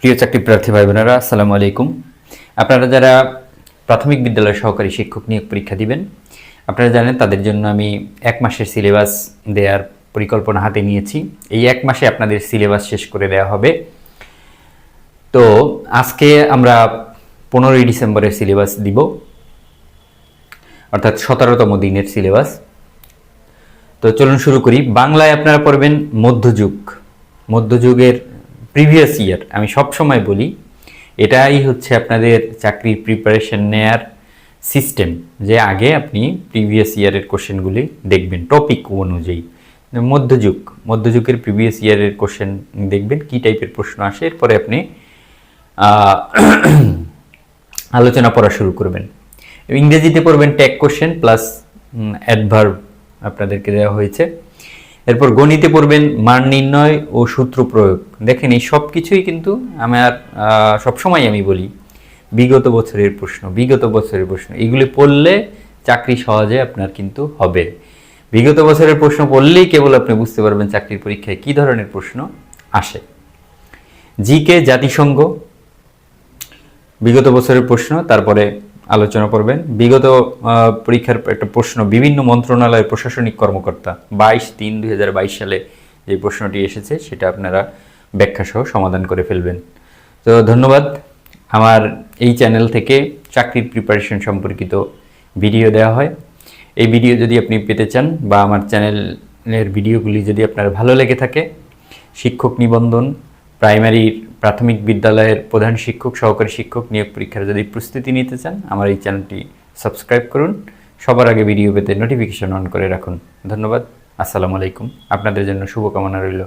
প্রিয় চাকরি প্রার্থী ভাই বোনেরা আসসালামু আলাইকুম। আপনারা যারা প্রাথমিক বিদ্যালয় সহকারী শিক্ষক নিয়োগ পরীক্ষা দিবেন, আপনারা জানেন তাদের জন্য আমি এক মাসের সিলেবাস দেওয়ার পরিকল্পনা হাতে নিয়েছি। এই এক মাসে আপনাদের সিলেবাস শেষ করে দেওয়া হবে। তো আজকে আমরা পনেরোই ডিসেম্বরের সিলেবাস দিব, অর্থাৎ সতেরোতম দিনের সিলেবাস। তো চলুন শুরু করি। বাংলায় আপনারা পড়বেন মধ্যযুগ। মধ্যযুগের প্রিভিয়াস ইয়ার আমি সব সময় বলি, এটাই হচ্ছে আপনাদের চাকরির প্রিপারেশন নেয়ার সিস্টেম যে আগে আপনি প্রিভিয়াস ইয়ারের কোশ্চেনগুলি দেখবেন টপিক অনুযায়ী। মধ্যযুগ, মধ্যযুগের প্রিভিয়াস ইয়ারের কোশ্চেন দেখবেন, কি টাইপের প্রশ্ন আসে, এরপরে আপনি আলোচনা পড়া শুরু করবেন। ইংরেজিতে পড়বেন ট্যাগ কোশ্চেন প্লাস অ্যাডভার্ব আপনাদেরকে দেওয়া হয়েছে। এরপর গণিতে পড়বেন মান নির্ণয় ও সূত্র প্রয়োগ। দেখেন এই সব কিছুই কিন্তু আমার সবসময় আমি বলি, বিগত বছরের প্রশ্ন, বিগত বছরের প্রশ্ন। এগুলি পড়লে চাকরি সহজে আপনার কিন্তু হবে। বিগত বছরের প্রশ্ন পড়লেই কেবল আপনি বুঝতে পারবেন চাকরির পরীক্ষায় কী ধরনের প্রশ্ন আসে। জিকে জাতিসংঘ, বিগত বছরের প্রশ্ন, তারপরে আলোচনা করবেন। বিগত পরীক্ষার একটা প্রশ্ন, বিভিন্ন মন্ত্রণালয়ের প্রশাসনিক কর্মকর্তা বাইশ তিন দুই সালে যে প্রশ্নটি এসেছে, সেটা আপনারা ব্যাখ্যা সহ সমাধান করে ফেলবেন। তো ধন্যবাদ। আমার এই চ্যানেল থেকে চাকরির প্রিপারেশন সম্পর্কিত ভিডিও দেওয়া হয়। এই ভিডিও যদি আপনি পেতে চান বা আমার চ্যানেলের ভিডিওগুলি যদি আপনার ভালো লেগে থাকে, শিক্ষক নিবন্ধন প্রাইমারির প্রাথমিক বিদ্যালয়ের প্রধান শিক্ষক, সহকারী শিক্ষক নিয়োগ পরীক্ষার যদি প্রস্তুতি নিতে চান, আমার এই চ্যানেলটি সাবস্ক্রাইব করুন। সবার আগে ভিডিও পেতে নোটিফিকেশন অন করে রাখুন। ধন্যবাদ। আসসালামু আলাইকুম। আপনাদের জন্য শুভকামনা রইল।